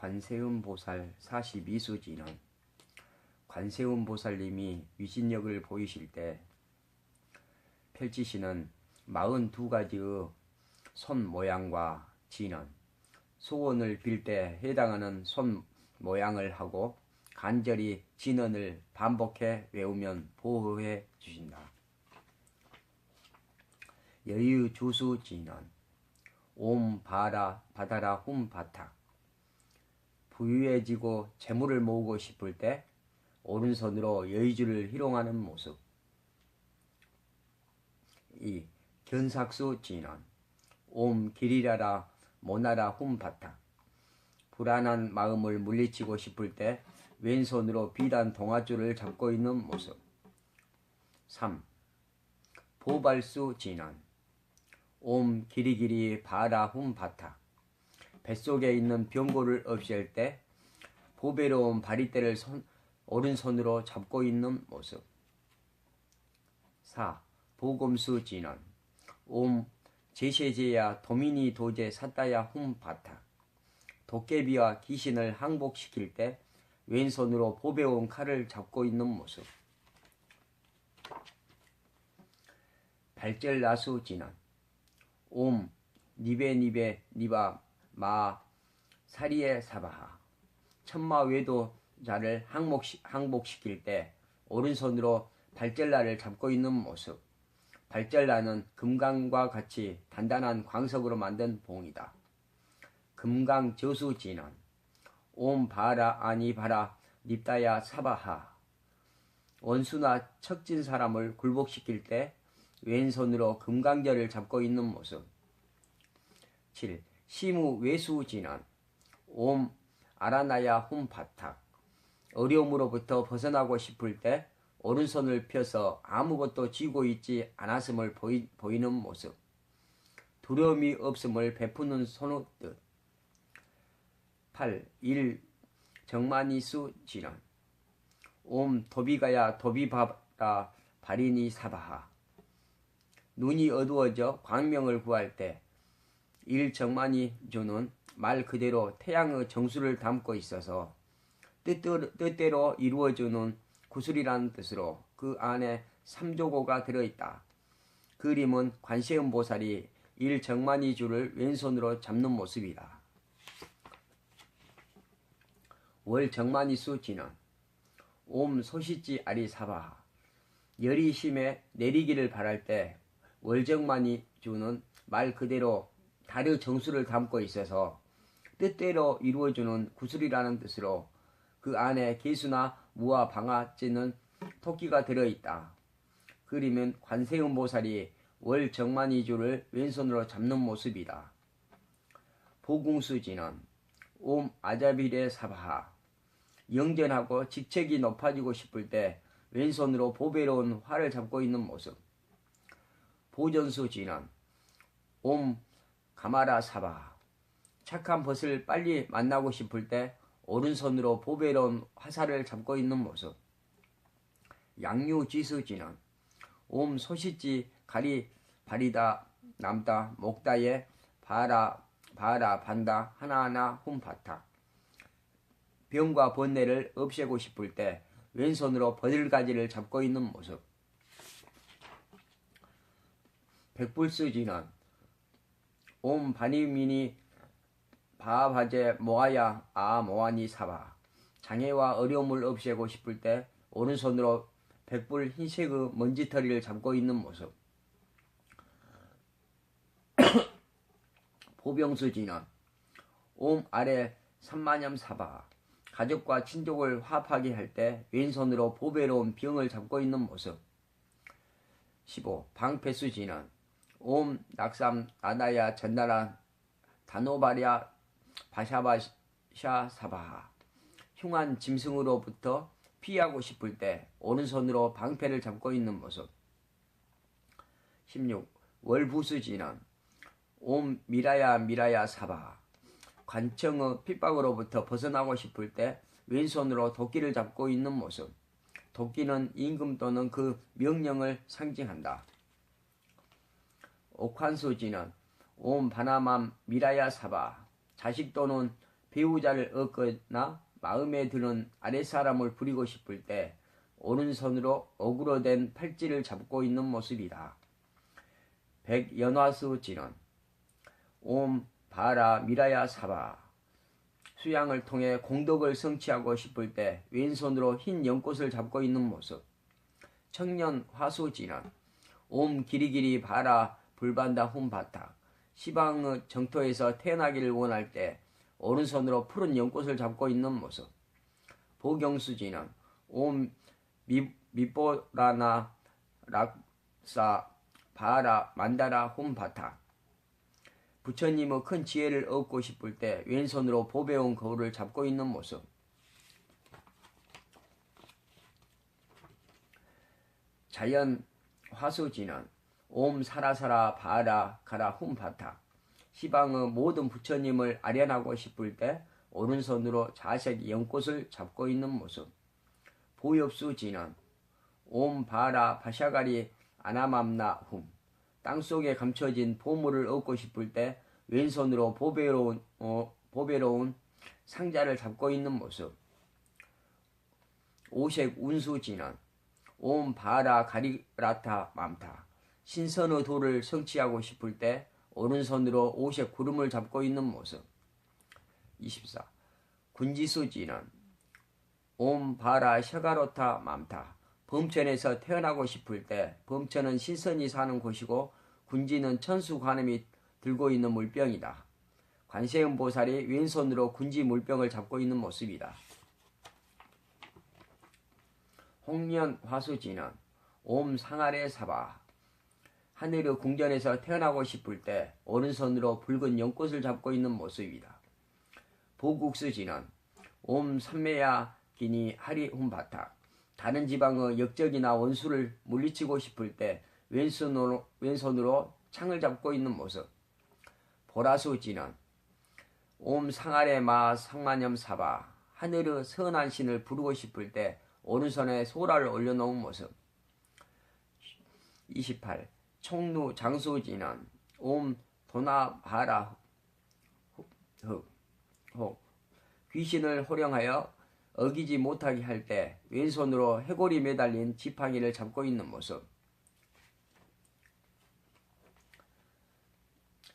관세음 보살 42수지는 관세음 보살님이 위신력을 보이실 때 펼치시는 42가지의 손 모양과 지는 소원을 빌 때 해당하는 손 모양을 하고 간절히 진언을 반복해 외우면 보호해 주신다. 여유 주수 진언 옴 바라 바다라 훔 바탁 부유해지고 재물을 모으고 싶을 때 오른손으로 여의주를 희롱하는 모습. 이 견삭수 진언 옴 길이라라 모나라 훔 바탁 불안한 마음을 물리치고 싶을 때 왼손으로 비단 동아줄을 잡고 있는 모습. 3. 보발수 진언 옴 기리기리 바라 훔 바타 뱃속에 있는 병고를 없앨 때 보배로운 바리떼를 손, 오른손으로 잡고 있는 모습. 4. 보검수 진언. 옴. 제세제야 도미니 도제 사따야 훔 바타 도깨비와 귀신을 항복시킬 때 왼손으로 보배온 칼을 잡고 있는 모습. 발절나수 진언. 옴. 니베 니베 니바 마 사리에 사바하. 천마 외도자를 항복시, 항복시킬 때 오른손으로 발젤라를 잡고 있는 모습. 발젤라는 금강과 같이 단단한 광석으로 만든 봉이다. 금강 저수 진원 옴 바라 아니 바라 립다야 사바하. 원수나 척진 사람을 굴복시킬 때 왼손으로 금강절을 잡고 있는 모습. 7. 시무 외수 진원 옴 아라나야 홈바탁 어려움으로부터 벗어나고 싶을 때 오른손을 펴서 아무것도 쥐고 있지 않았음을 보이, 보이는 모습 두려움이 없음을 베푸는 손의 뜻 8. 1. 정만이수 진원 옴 도비가야 도비바라 바리니 사바하 눈이 어두워져 광명을 구할 때 일정만이 주는 말 그대로 태양의 정수를 담고 있어서 뜻대로, 뜻대로 이루어주는 구슬이라는 뜻으로 그 안에 삼조고가 들어있다. 그림은 관세음 보살이 일정만이 줄을 왼손으로 잡는 모습이다. 월 정만이수 진은 옴 소시지 아리사바 열이 심해 내리기를 바랄 때 월정만이 주는 말 그대로 달의 정수를 담고 있어서 뜻대로 이루어주는 구슬이라는 뜻으로 그 안에 개수나 무와 방아 찌는 토끼가 들어있다. 그림은 관세음 보살이 월 정만이주를 왼손으로 잡는 모습이다. 보궁수지는 옴 아자비레 사바하 영전하고 직책이 높아지고 싶을 때 왼손으로 보배로운 활을 잡고 있는 모습. 보전수지는 옴 가마라 사바 착한 벗을 빨리 만나고 싶을 때 오른손으로 보배로운 화살을 잡고 있는 모습. 양유지수지는 옴 소시지 가리 바리다 남다 목다에 바라 바라 반다 하나하나 훔바타 병과 번뇌를 없애고 싶을 때 왼손으로 버들가지를 잡고 있는 모습. 백불수지는 옴 바니미니 바바제 모아야 아 모아니 사바. 장애와 어려움을 없애고 싶을 때 오른손으로 백불 흰색의 먼지털이를 잡고 있는 모습. 보병수지는 옴 아래 삼만염 사바. 가족과 친족을 화합하게 할 때 왼손으로 보배로운 병을 잡고 있는 모습. 15. 방패수지는 옴 낙삼 나다야 전나라 다노바랴 바샤바샤 사바하 흉한 짐승으로부터 피하고 싶을 때 오른손으로 방패를 잡고 있는 모습. 16. 월부수지는 옴 미라야 미라야 사바. 관청의 핍박으로부터 벗어나고 싶을 때 왼손으로 도끼를 잡고 있는 모습. 도끼는 임금 또는 그 명령을 상징한다. 옥환수지는 옴 바나맘 미라야 사바 자식 또는 배우자를 얻거나 마음에 드는 아랫사람을 부리고 싶을 때 오른손으로 어그로된 팔찌를 잡고 있는 모습이다. 백연화수 진원 옴 바라 미라야 사바 수양을 통해 공덕을 성취하고 싶을 때 왼손으로 흰 연꽃을 잡고 있는 모습 청년 화수 진원 옴 기리기리 바라 불반다 홈바타 시방의 정토에서 태어나기를 원할 때 오른손으로 푸른 연꽃을 잡고 있는 모습. 보경수지는 옴 미, 미뽀라나 락사 바라 만다라 홈바타 부처님의 큰 지혜를 얻고 싶을 때 왼손으로 보배온 거울을 잡고 있는 모습. 자연 화수지는 옴 사라사라 바라 가라 훔바타. 시방의 모든 부처님을 아련하고 싶을 때 오른손으로 자색 연꽃을 잡고 있는 모습. 보엽수지는 옴 바라 바샤가리 아나맘나 훔. 땅속에 감춰진 보물을 얻고 싶을 때 왼손으로 보배로운 어, 보배로운 상자를 잡고 있는 모습. 오색 운수지는 옴 바라 가리라타 맘타 신선의 도를 성취하고 싶을 때 오른손으로 옷에 구름을 잡고 있는 모습. 24. 군지수지는 옴 바라 샤가로타 맘타 범천에서 태어나고 싶을 때 범천은 신선이 사는 곳이고 군지는 천수 관음이 들고 있는 물병이다. 관세음 보살이 왼손으로 군지 물병을 잡고 있는 모습이다. 홍련 화수지는 옴 상아레 사바 하늘의 궁전에서 태어나고 싶을 때 오른손으로 붉은 연꽃을 잡고 있는 모습이다. 보국수지는 옴 삼매야 기니 하리 홈바타 다른 지방의 역적이나 원수를 물리치고 싶을 때 왼손으로, 왼손으로 창을 잡고 있는 모습. 보라수지는 옴 상아레 마 상만염 사바 하늘의 선한 신을 부르고 싶을 때 오른손에 소라를 올려놓은 모습. 28. 총루 장수지는 옴 도나바라 흑 귀신을 호령하여 어기지 못하게 할 때 왼손으로 해골이 매달린 지팡이를 잡고 있는 모습.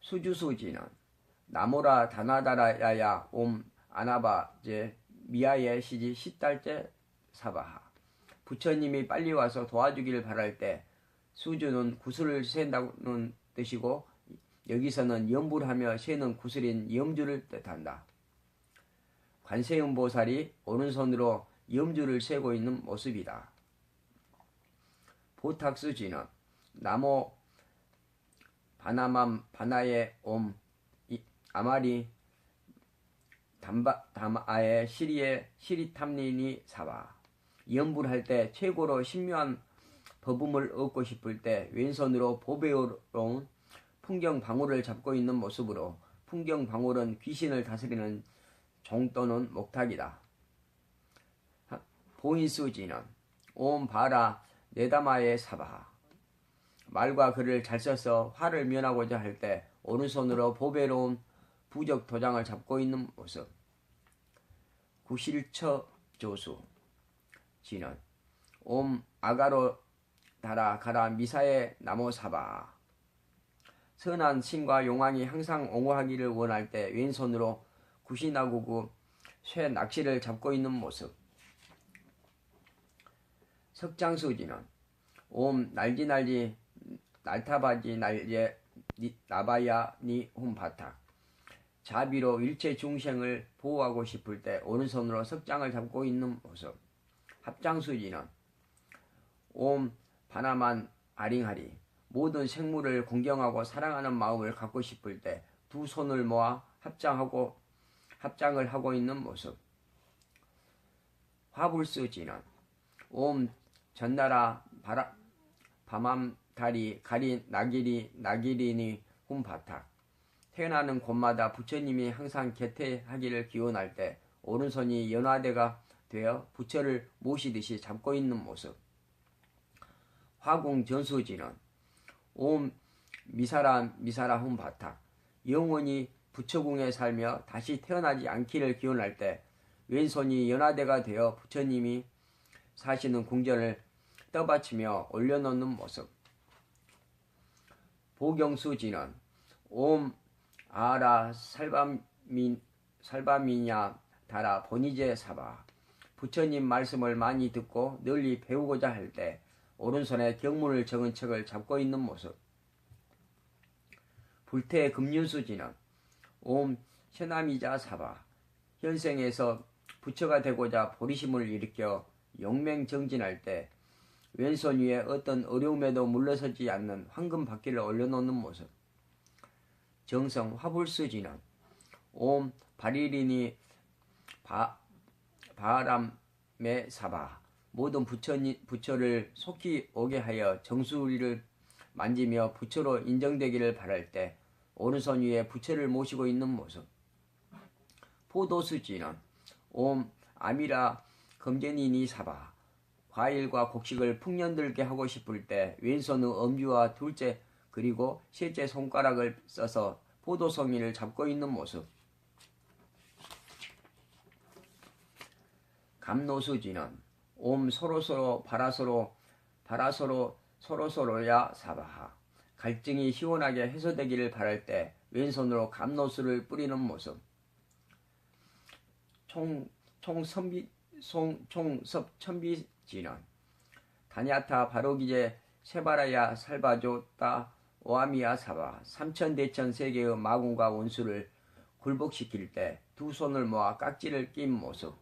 수주수지는 나무라 다나다라야야 옴 아나바제 미아의 시지 십달째 사바하. 부처님이 빨리 와서 도와주기를 바랄 때 수주는 구슬을 센다는 뜻이고 여기서는 염불하며 세는 구슬인 염주를 뜻한다. 관세음보살이 오른손으로 염주를 세고 있는 모습이다. 보탁수지는 나무 바나맘 바나의 옴 아마리 담바 담아의 시리의 시리탐린이 사와 염불할 때 최고로 신묘한 거품을 얻고 싶을 때 왼손으로 보배로운 풍경 방울을 잡고 있는 모습으로 풍경 방울은 귀신을 다스리는 종 또는 목탁이다. 보인수지는 온 바라 네다마의 사바 말과 글을 잘 써서 화를 면하고자 할 때 오른손으로 보배로운 부적 도장을 잡고 있는 모습 구실처 조수 지는 옴 아가로 달아 가라 미사의 나무 사바. 선한 신과 용왕이 항상 옹호하기를 원할 때 왼손으로 구신하고구 쇠 낚시를 잡고 있는 모습. 석장수지는 옴 날지날지 날타바지 날제 나바야 니 홈바타. 자비로 일체 중생을 보호하고 싶을 때 오른손으로 석장을 잡고 있는 모습. 합장수지는 옴 바나만 아링하리 모든 생물을 공경하고 사랑하는 마음을 갖고 싶을 때 두 손을 모아 합장하고 합장을 하고 있는 모습. 화불수지는 옴 전나라 바라 밤암 다리 가리 나기리 나기리니 훔바타 태어나는 곳마다 부처님이 항상 개태하기를 기원할 때 오른손이 연화대가 되어 부처를 모시듯이 잡고 있는 모습. 화공 전수지는 옴 미사라 미사라 홈바타 영원히 부처궁에 살며 다시 태어나지 않기를 기원할 때 왼손이 연화대가 되어 부처님이 사시는 궁전을 떠받치며 올려놓는 모습. 보경수지는 옴 아라 살바민 살바미냐 다라 보니제 사바 부처님 말씀을 많이 듣고 널리 배우고자 할 때 오른손에 경문을 적은 책을 잡고 있는 모습. 불태 금륜수지는 옴 현암이자 사바 현생에서 부처가 되고자 보리심을 일으켜 용맹정진할 때 왼손 위에 어떤 어려움에도 물러서지 않는 황금 바퀴를 올려놓는 모습. 정성 화불수지는 옴 바리리니 바, 바람의 사바 모든 부처니, 부처를 속히 오게 하여 정수리를 만지며 부처로 인정되기를 바랄 때 오른손 위에 부처를 모시고 있는 모습. 포도수지는 옴 아미라 검제니니 사바 과일과 곡식을 풍년들게 하고 싶을 때 왼손의 엄지와 둘째 그리고 셋째 손가락을 써서 포도송이를 잡고 있는 모습. 감노수지는 옴 서로서로 바라서로 바라서로 서로서로야 사바하. 갈증이 시원하게 해소되기를 바랄 때 왼손으로 감노수를 뿌리는 모습. 총 총선비 총섭 천비지는 다냐타 바로기제 세바라야 살바조따 오아미야 사바. 삼천대천 세계의 마군과 원수를 굴복시킬 때 두 손을 모아 깍지를 낀 모습